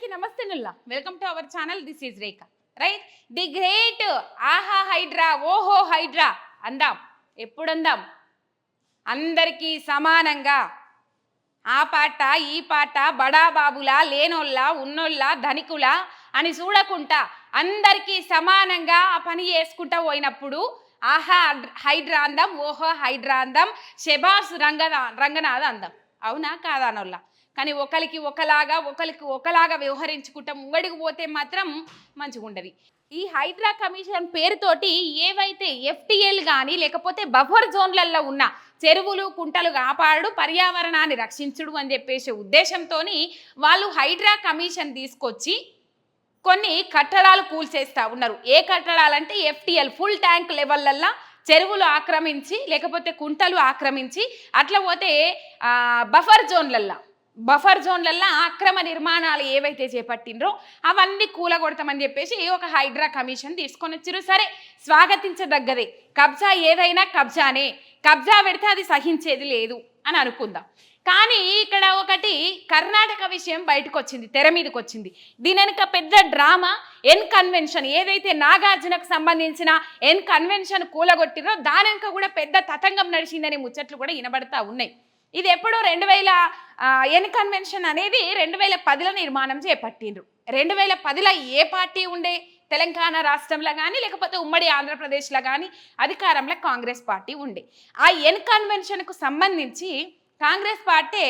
అందరికీ నమస్తే Nulla. Welcome to our channel this is Rekha right the great ఆహా హైడ్రా ఓహో హైడ్రా అందాం. ఎప్పుడు అందాం అందరికీ సమానంగా. ఆ పాట ఈ పాట బడా బాబులా లేనోళ్ళ ఉన్నోళ్ళ ధనికులా అని చూడకుండా అందరికీ సమానంగా ఆ పని చేసుకుంటా పోయినప్పుడు ఆహా హైడ్రా అందం ఓహో హైడ్రా అందం షెబాస్ రంగనా రంగనాథ్ అందం. అవునా కాదానోళ్ళ కానీ ఒకరికి ఒకలాగా ఒకరికి ఒకలాగా వ్యవహరించుకుంటాం. ముంగడికి పోతే మాత్రం మంచిగా ఉండదు. ఈ హైడ్రా కమిషన్ పేరుతోటి ఏవైతే ఎఫ్టీఎల్ కానీ లేకపోతే బఫర్ జోన్లలో ఉన్న చెరువులు కుంటలు కాపాడు పర్యావరణాన్ని రక్షించుడు అని చెప్పేసి ఉద్దేశంతో వాళ్ళు హైడ్రా కమిషన్ తీసుకొచ్చి కొన్ని కట్టడాలు కూల్చేస్తూ ఉన్నారు. ఏ కట్టడాలంటే ఎఫ్టిఎల్ ఫుల్ ట్యాంక్ లెవెల్లల్లా చెరువులు ఆక్రమించి లేకపోతే కుంటలు ఆక్రమించి అట్లా పోతే బఫర్ జోన్లల్లా బఫర్ జోన్లల్లో అక్రమ నిర్మాణాలు ఏవైతే చేపట్టిండ్రో అవన్నీ కూలగొడతామని చెప్పేసి ఒక హైడ్రా కమిషన్ తీసుకొని వచ్చారు సరే స్వాగతించదగ్గదే. కబ్జా ఏదైనా కబ్జానే. కబ్జా పెడితే అది సహించేది లేదు అని అనుకుందాం. కానీ ఇక్కడ ఒకటి కర్ణాటక విషయం బయటకు వచ్చింది తెర మీదకి వచ్చింది దీని వెనుక పెద్ద డ్రామా ఎన్ కన్వెన్షన్ ఏదైతే నాగార్జునకు సంబంధించిన ఎన్ కన్వెన్షన్ కూలగొట్టిరో దాని వెనుక కూడా పెద్ద తతంగం నడిచిందనే ముచ్చట్లు కూడా వినబడతా ఉన్నాయి. ఇది ఎప్పుడో రెండు వేల ఎన్ కన్వెన్షన్ అనేది రెండు వేల పదిలో నిర్మాణం చేపట్టిండ్రు. రెండు వేల పదిలో ఏ పార్టీ ఉండే? తెలంగాణ రాష్ట్రంలో కానీ లేకపోతే ఉమ్మడి ఆంధ్రప్రదేశ్లో కానీ అధికారంలో కాంగ్రెస్ పార్టీ ఉండే. ఆ ఎన్ కన్వెన్షన్కు సంబంధించి కాంగ్రెస్ పార్టీ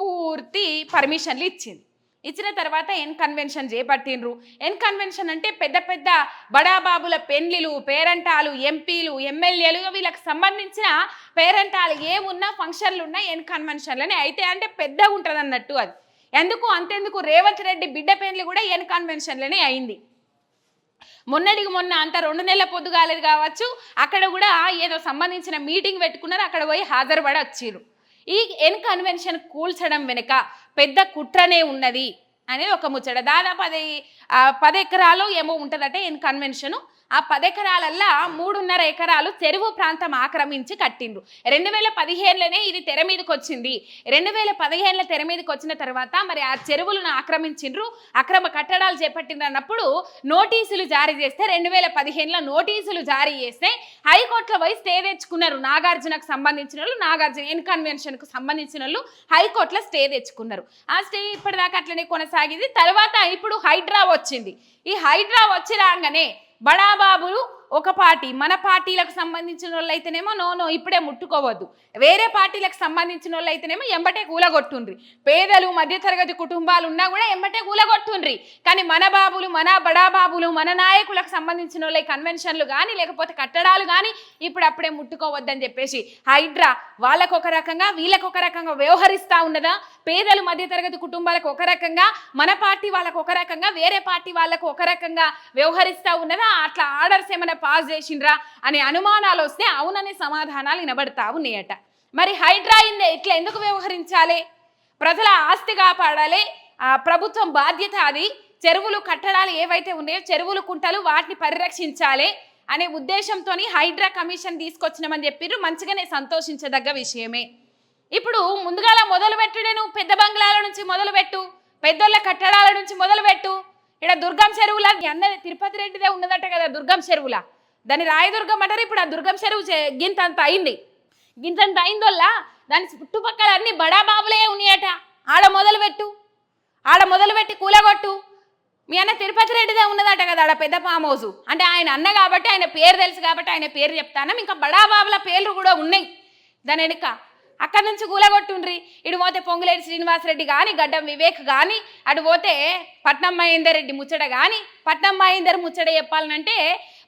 పూర్తి పర్మిషన్లు ఇచ్చింది. ఇచ్చిన తర్వాత ఎన్ కన్వెన్షన్ చేపట్టిండ్రు? ఎన్ కన్వెన్షన్ అంటే పెద్ద పెద్ద బడాబాబుల పెండ్లిలు పేరంటాలు ఎంపీలు ఎమ్మెల్యేలు వీళ్ళకి సంబంధించిన పేరంటాలు ఏమున్నా ఫంక్షన్లు ఉన్నా ఎన్ కన్వెన్షన్లని అయితే అంటే పెద్దగా ఉంటుంది అన్నట్టు అది. ఎందుకు? అంతెందుకు? రేవంత్ రెడ్డి బిడ్డ పెండ్లి కూడా ఎన్ కన్వెన్షన్లనే అయింది. మొన్నటికి మొన్న అంత రెండు నెలల పొద్దుగాలేదు కావచ్చు అక్కడ కూడా ఏదో సంబంధించిన మీటింగ్ పెట్టుకున్నారు అక్కడ పోయి హాజరుపడి వచ్చిర్రు ఈ ఎన్ కన్వెన్షన్ కూల్చడం వెనుక పెద్ద కుట్రనే ఉన్నది. అనేది ఒక ముచ్చట. దాదాపు అది పది ఎకరాలు ఏమో ఉంటుందట ఎన్ కన్వెన్షన్. ఆ పదెకరాలల్లా మూడున్నర ఎకరాలు చెరువు ప్రాంతం ఆక్రమించి కట్టిండ్రు. రెండు వేల పదిహేనులోనే ఇది తెర మీదకి వచ్చింది రెండు వేల పదిహేనుల తెర మీదకి వచ్చిన తర్వాత మరి ఆ చెరువులను ఆక్రమించిండ్రు. అక్రమ కట్టడాలు చేపట్టిండ్రు అన్నప్పుడు నోటీసులు జారీ చేస్తే రెండు వేల పదిహేనులో నోటీసులు జారీ చేస్తే హైకోర్టులో పోయి స్టే తెచ్చుకున్నారు. నాగార్జునకు సంబంధించిన వాళ్ళు నాగార్జున ఎన్ కన్వెన్షన్కు సంబంధించిన వాళ్ళు హైకోర్టులో స్టే తెచ్చుకున్నారు. ఆ స్టే ఇప్పటిదాకా అట్లనే కొనసాగింది. తర్వాత ఇప్పుడు హైడ్రా వచ్చింది. ఈ హైడ్రా వచ్చి రాగానే బడాబాబులు ఒక పార్టీ మన పార్టీలకు సంబంధించిన వాళ్ళు అయితేనేమో నో నో ఇప్పుడే ముట్టుకోవద్దు. వేరే పార్టీలకు సంబంధించిన వాళ్ళు అయితేనేమో ఎంబటే కూలగొట్టుండ్రి. పేదలు మధ్యతరగతి కుటుంబాలు ఉన్నా కూడా ఎంబటే కూలగొట్టుండ్రి. కానీ మన బాబులు మన బడాబాబులు మన నాయకులకు సంబంధించిన వాళ్ళ కన్వెన్షన్లు కానీ లేకపోతే కట్టడాలు కానీ ఇప్పుడు అప్పుడే ముట్టుకోవద్దని చెప్పేసి హైడ్రా వాళ్ళకు ఒక రకంగా వీళ్ళకు ఒక రకంగా వ్యవహరిస్తూ ఉన్నదా? పేదలు మధ్యతరగతి కుటుంబాలకు ఒక రకంగా మన పార్టీ వాళ్ళకు ఒక రకంగా వేరే పార్టీ వాళ్ళకు ఒక రకంగా వ్యవహరిస్తూ ఉన్నదా? అట్లా ఆర్డర్స్ ఏమైనా పాస్ చేసిండ్రా అనే అనుమానాలు వస్తే అవుననే సమాధానాలు వినబడతా ఉన్నాయట. మరి హైడ్రా ఇందే ఇట్లా ఎందుకు వ్యవహరించాలి? ప్రజల ఆస్తి కాపాడాలి. ఆ ప్రభుత్వం బాధ్యత అది. చెరువులు కట్టడాలు ఏవైతే ఉన్నాయో చెరువులు కుంటలు వాటిని పరిరక్షించాలి అనే ఉద్దేశంతో హైడ్రా కమిషన్ తీసుకొచ్చినామని చెప్పిర్రు. మంచిగానే సంతోషించదగ్గ విషయమే. ఇప్పుడు ముందుగాల మొదలు పెట్టుడే నువ్వు పెద్ద బంగ్లాల నుంచి మొదలు పెట్టు పెద్దోళ్ళ కట్టడాల నుంచి మొదలు పెట్టు ఇక్కడ దుర్గం చెరువుల? అన్నది తిరుపతి రెడ్డిదే ఉన్నదట కదా దుర్గం చెరువుల? దాని రాయదుర్గం అంటారు ఇప్పుడు ఆ దుర్గం చెరువు గింత అంత అయింది. గింతంత అయిందోల్లా? దాని చుట్టుపక్కల అన్ని బడా బాబులే ఉన్నాయట. ఆడ మొదలు పెట్టు ఆడ మొదలు పెట్టి కూలగొట్టు. మీ అన్న తిరుపతి రెడ్డిదే ఉన్నదట కదా ఆడ పెద్ద ఫామ్ హౌస్. అంటే ఆయన అన్న కాబట్టి ఆయన పేరు తెలుసు కాబట్టి ఆయన పేరు చెప్తాను? ఇంకా బడా బాబుల పేర్లు కూడా ఉన్నాయి. దాని వెనుక అక్కడి నుంచి కూలగొట్టుండ్రి. ఇటు పోతే పొంగులేటి శ్రీనివాసరెడ్డి కానీ గడ్డం వివేక్ కానీ అటు పోతే పట్నం మహేందర్ రెడ్డి ముచ్చట కానీ పట్నం మహేందర్ ముచ్చట చెప్పాలనంటే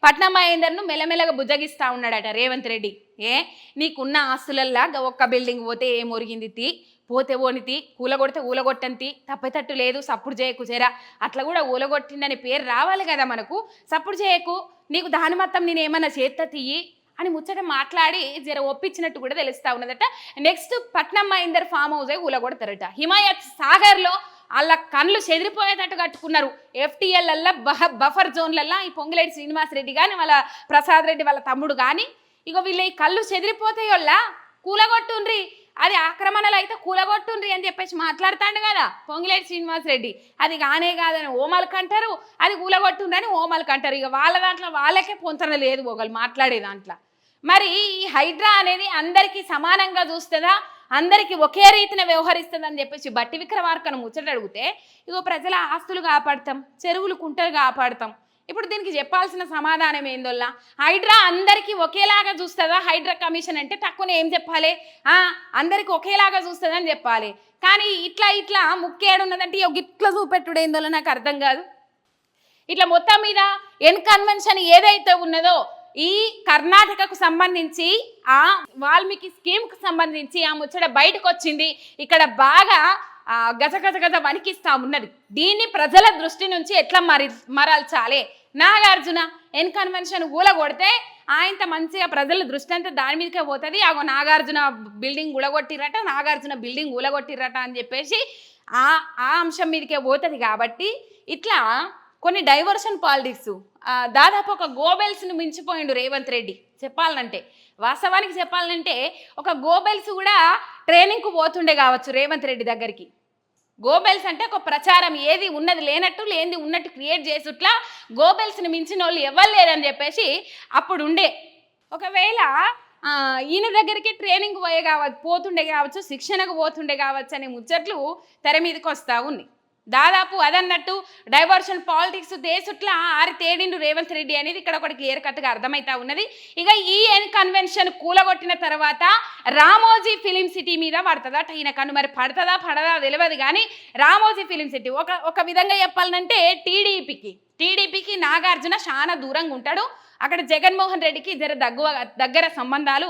పట్నం మహేందర్ను మెల్లమెల్లగా బుజ్జగిస్తూ ఉన్నాడట రేవంత్ రెడ్డి. ఏ? నీకున్న ఆస్తులల్లా ఒక్క బిల్డింగ్ పోతే ఏం ఒరిగింది తీ? పోతే ఓనితి కూలగొడితే ఊలగొట్టంతి తప్పేటట్టు లేదు సప్పుడు చేయకు చేరా అట్లా కూడా ఊలగొట్టిందని పేరు రావాలి కదా మనకు. సప్పుడు చేయకు. నీకు దాని మొత్తం నేను ఏమన్నా చేత్త తీయి? అని ముచ్చట మాట్లాడి జర ఒప్పించినట్టు కూడా తెలుస్తా ఉన్నదట. నెక్స్ట్ పట్నం మహేందర్ ఫామ్ హౌసే కూలగొడతారట హిమాయత్ సాగర్లో వాళ్ళ కళ్ళు చెదిరిపోయేటట్టు కట్టుకున్నారు. ఎఫ్టీఎల్లల్లా బహ బఫర్ జోన్లల్లా ఈ పొంగులేటి శ్రీనివాసరెడ్డి కానీ వాళ్ళ ప్రసాద్ రెడ్డి వాళ్ళ తమ్ముడు కానీ ఇగో వీళ్ళ ఈ కళ్ళు చెదిరిపోతాయి వల్ల కూలగొట్టుండ్రి. అది ఆక్రమణలు అయితే కూలగొట్టుండ్రి అని చెప్పేసి మాట్లాడతాడు కదా పొంగిలేటి శ్రీనివాస్ రెడ్డి అది కానే కాదని ఓమలకు అంటారు అది కూలగొట్టుండ్రని ఓమలకు అంటారు ఇక వాళ్ళ దాంట్లో వాళ్ళకే పొంతన లేదు ఒకళ్ళు మాట్లాడే దాంట్లో. మరి ఈ హైడ్రా అనేది అందరికీ సమానంగా చూస్తుందా? అందరికీ ఒకే రీతిన వ్యవహరిస్తుంది అని చెప్పేసి బట్టి విక్రమార్కను ముచ్చట అడిగితే ఇగో ప్రజల ఆస్తులు కాపాడతాం చెరువులు కుంటలు కాపాడతాం ఇప్పుడు దీనికి చెప్పాల్సిన సమాధానం ఏందోల్లా? హైడ్రా అందరికీ ఒకేలాగా చూస్తుందా? హైడ్రా కమిషన్ అంటే తక్కువ ఏం చెప్పాలి? అందరికి అందరికీ ఒకేలాగా చూస్తుందని చెప్పాలి. కానీ ఇట్లా ఇట్లా ముక్కేడున్నదంటే ఇగో గిట్ల చూపెట్టుడు ఏందో నాకు అర్థం కాదు. ఇట్లా మొత్తం మీద ఎన్ కన్వెన్షన్ ఏదైతే ఉన్నదో ఈ కర్ణాటకకు సంబంధించి ఆ వాల్మీకి స్కీమ్కి సంబంధించి ఆ ముచ్చట బయటకు వచ్చింది ఇక్కడ బాగా గజ గజ గజ వణికిస్తా ఉన్నది దీన్ని ప్రజల దృష్టి నుంచి ఎట్లా మరి మరల్చాలి? నాగార్జున ఎన్ కన్వెన్షన్ ఊలగొడితే ఆయనంత మంచిగా ప్రజల దృష్టి అంతా దాని మీదకే పోతుంది. అగో నాగార్జున బిల్డింగ్ ఊలగొట్టిరట నాగార్జున బిల్డింగ్ ఊలగొట్టిరట అని చెప్పేసి ఆ ఆ అంశం మీదకే పోతుంది కాబట్టి ఇట్లా కొన్ని డైవర్షన్ పాలిటిక్స్. దాదాపు ఒక గోబెల్స్ను మించిపోయిండు రేవంత్ రెడ్డి. చెప్పాలంటే వాస్తవానికి చెప్పాలంటే ఒక గోబెల్స్ కూడా ట్రైనింగ్కు పోతుండే కావచ్చు రేవంత్ రెడ్డి దగ్గరికి. గోబెల్స్ అంటే ఒక ప్రచారం. ఏది ఉన్నది లేనట్టు లేనిది ఉన్నట్టు క్రియేట్ చేసుట్లా గోబెల్స్ని మించిన వాళ్ళు ఎవరు లేరని చెప్పేసి అప్పుడు ఉండే. ఒకవేళ ఈయన దగ్గరికి ట్రైనింగ్ పోయే కావచ్చు పోతుండే కావచ్చు శిక్షణకు పోతుండే కావచ్చు అనే ముచ్చట్లు తెర మీదకి వస్తూ ఉన్నాయి. దాదాపు అదన్నట్టు డైవర్షన్ పాలిటిక్స్ దేశట్ల ఆరి తేడిండు రేవంత్ రెడ్డి అనేది ఇక్కడ ఒకటి క్లియర్ కట్గా అర్థమవుతా ఉన్నది. ఇక ఈ ఎన్ కన్వెన్షన్ కూలగొట్టిన తర్వాత రామోజీ ఫిలిం సిటీ మీద పడుతుందా ఈయన కను మరి పడుతుందా పడదా తెలియదు కానీ రామోజీ ఫిలిం సిటీ ఒక ఒక విధంగా చెప్పాలంటే టీడీపీకి టీడీపీకి నాగార్జున చాలా దూరంగా ఉంటాడు అక్కడ జగన్మోహన్ రెడ్డికి జర దగ్గు దగ్గర సంబంధాలు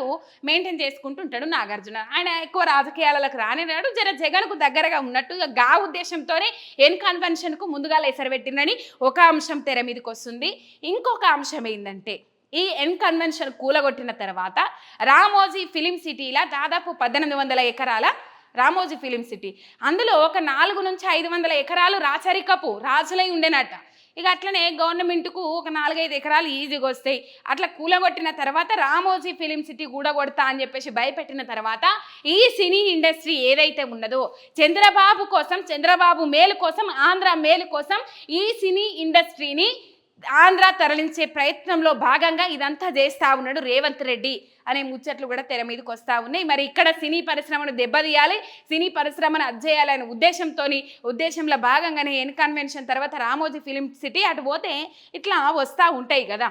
మెయింటైన్ చేసుకుంటుంటాడు నాగార్జున. ఆయన ఎక్కువ రాజకీయాలకు రానిరాడు జర జగన్కు దగ్గరగా ఉన్నట్టు గా ఉద్దేశంతోనే ఎన్ కన్వెన్షన్కు ముందుగా పెట్టిందని ఒక అంశం తెర మీదకి వస్తుంది. ఇంకొక అంశం ఏంటంటే ఈ ఎన్ కన్వెన్షన్ కూలగొట్టిన తర్వాత రామోజీ ఫిలిం సిటీలా దాదాపు పద్దెనిమిది వందల ఎకరాల రామోజీ ఫిలిం సిటీ. అందులో ఒక నాలుగు నుంచి ఐదు వందల ఎకరాలు రాచరికపు రాజులై ఉండేనట. ఇక అట్లనే గవర్నమెంట్కు ఒక నాలుగైదు ఎకరాలు ఈజీగా వస్తాయి. అట్లా కూలగొట్టిన తర్వాత రామోజీ ఫిలిం సిటీ కూడగొడతా అని చెప్పేసి భయపెట్టిన తర్వాత ఈ సినీ ఇండస్ట్రీ ఏదైతే ఉన్నదో చంద్రబాబు కోసం చంద్రబాబు మేలు కోసం ఆంధ్ర మేలు కోసం ఈ సినీ ఇండస్ట్రీని ఆంధ్ర తరలించే ప్రయత్నంలో భాగంగా ఇదంతా చేస్తా ఉన్నాడు రేవంత్ రెడ్డి అనే ముచ్చట్లు కూడా తెర మీదకి వస్తూ ఉన్నాయి. మరి ఇక్కడ సినీ పరిశ్రమను దెబ్బతీయాలి సినీ పరిశ్రమను అధ్యయాలనే ఉద్దేశంతో ఉద్దేశంలో భాగంగానే ఎన్ కన్వెన్షన్ తర్వాత రామోజీ ఫిలిం సిటీ అటు పోతే ఇట్లా వస్తూ ఉంటాయి కదా.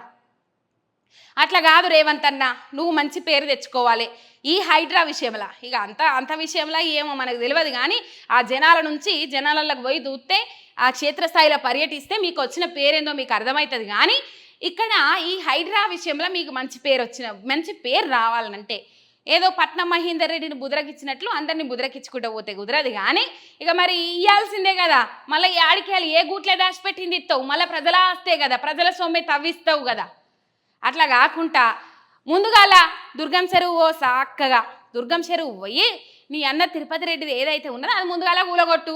అట్లా కాదు రేవంత్ అన్న నువ్వు మంచి పేరు తెచ్చుకోవాలి. ఈ హైడ్రా విషయంలో ఇక అంత అంత విషయంలో ఏమో మనకు తెలియదు కానీ ఆ జనాల నుంచి జనాలకు పోయి దూస్తే ఆ క్షేత్రస్థాయిలో పర్యటిస్తే మీకు వచ్చిన పేరేందో మీకు అర్థమవుతుంది కానీ ఇక్కడ ఈ హైడ్రా విషయంలో మీకు మంచి పేరు వచ్చిన మంచి పేరు రావాలంటే ఏదో పట్నం మహేందర్ రెడ్డిని బుదరకిచ్చినట్లు అందరినీ బుదరకిచ్చుకుంటూ పోతే కుదరదు కానీ ఇక మరి ఇయ్యాల్సిందే కదా మళ్ళీ ఈ ఆడికేయాలి ఏ గూట్లే దాచిపెట్టింది ఇస్తావు మళ్ళీ ప్రజల ఆస్తే కదా ప్రజల సొమ్మే తవ్విస్తావు కదా. అట్లా కాకుండా ముందుగాల దుర్గం చెరువు ఓ సాక్కగా దుర్గం చెరువు పోయి నీ అన్న తిరుపతి రెడ్డిది ఏదైతే ఉన్నదో అది ముందుగాల కూలగొట్టు.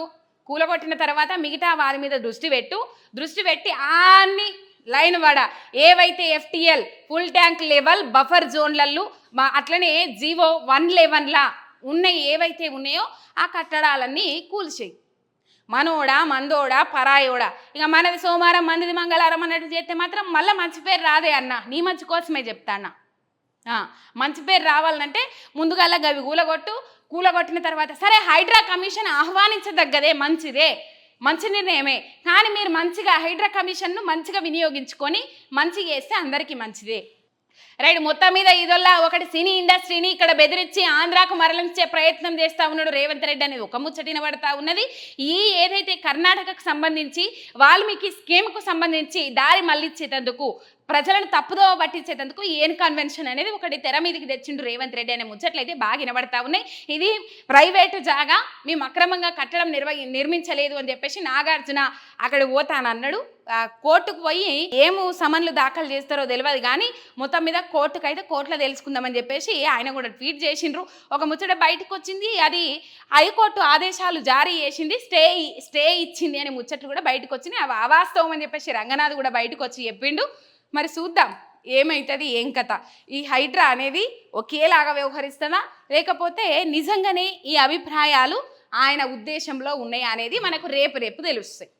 కూలగొట్టిన తర్వాత మిగతా వారి మీద దృష్టి పెట్టు. దృష్టి పెట్టి అన్ని లైన్ వడ. ఏవైతే FTL full tank level buffer జోన్లలో మా అట్లనే జీవో వన్ లెవెన్లా ఉన్నాయి ఏవైతే ఉన్నాయో ఆ కట్టడాలన్నీ కూల్చేయి. మనోడా మందోడా పరాయోడా. ఇక మనది సోమవారం మందిది మంగళవారం అన్నట్టు చేస్తే మాత్రం మళ్ళీ మంచి పేరు రాదే అన్న. నీ మంచి కోసమే చెప్తాన్నా మంచి పేరు రావాలంటే ముందుగా గవి కూలగొట్టు కూలగొట్టిన తర్వాత సరే హైడ్రా కమిషన్ ఆహ్వానించదగ్గదే మంచిదే మంచి నిర్ణయమే. కానీ మీరు మంచిగా హైడ్రా కమిషన్ను మంచిగా వినియోగించుకొని మంచిగా వేస్తే అందరికీ మంచిదే. రైట్ మొత్తం మీద ఇదొల్లా ఒకటి సినీ ఇండస్ట్రీని ఇక్కడ బెదిరించి ఆంధ్రాకు మరలించే ప్రయత్నం చేస్తా ఉన్నాడు రేవంత్ రెడ్డి అనేది. ఒక ముచ్చటిన పడతా ఉన్నది. ఈ ఏదైతే కర్ణాటకకు సంబంధించి వాల్మీకి స్కీమ్కు సంబంధించి దారి మళ్ళించేటందుకు ప్రజలను తప్పుదో పట్టించేటందుకు ఏన్ కన్వెన్షన్ అనేది ఒకటి తెర మీదకి తెచ్చిండు రేవంత్ రెడ్డి అనే ముచ్చట్లు అయితే బాగా వినబడతా ఉన్నాయి. ఇది ప్రైవేటు జాగా మేము అక్రమంగా కట్టడం నిర్వ నిర్మించలేదు అని చెప్పేసి నాగార్జున అక్కడ పోతానన్నాడు. కోర్టుకు పోయి ఏము సమన్లు దాఖలు చేస్తారో తెలియదు కానీ మొత్తం మీద కోర్టుకు అయితే కోర్టులో తెలుసుకుందామని చెప్పేసి ఆయన కూడా ట్వీట్ చేసిండ్రు. ఒక ముచ్చట బయటకు వచ్చింది అది హైకోర్టు ఆదేశాలు జారీ చేసింది స్టే స్టే ఇచ్చింది అనే ముచ్చట్లు కూడా బయటకు వచ్చినాయి అవి అవాస్తవం అని చెప్పేసి రంగనాథ్ కూడా బయటకు వచ్చి చెప్పిండు. మరి చూద్దాం ఏమవుతుంది ఏం కథ? ఈ హైడ్రా అనేది ఒకేలాగా వ్యవహరిస్తుందా? లేకపోతే నిజంగానే ఈ అభిప్రాయాలు ఆయన ఉద్దేశంలో ఉన్నాయా అనేది మనకు రేపు రేపు తెలుస్తాయి.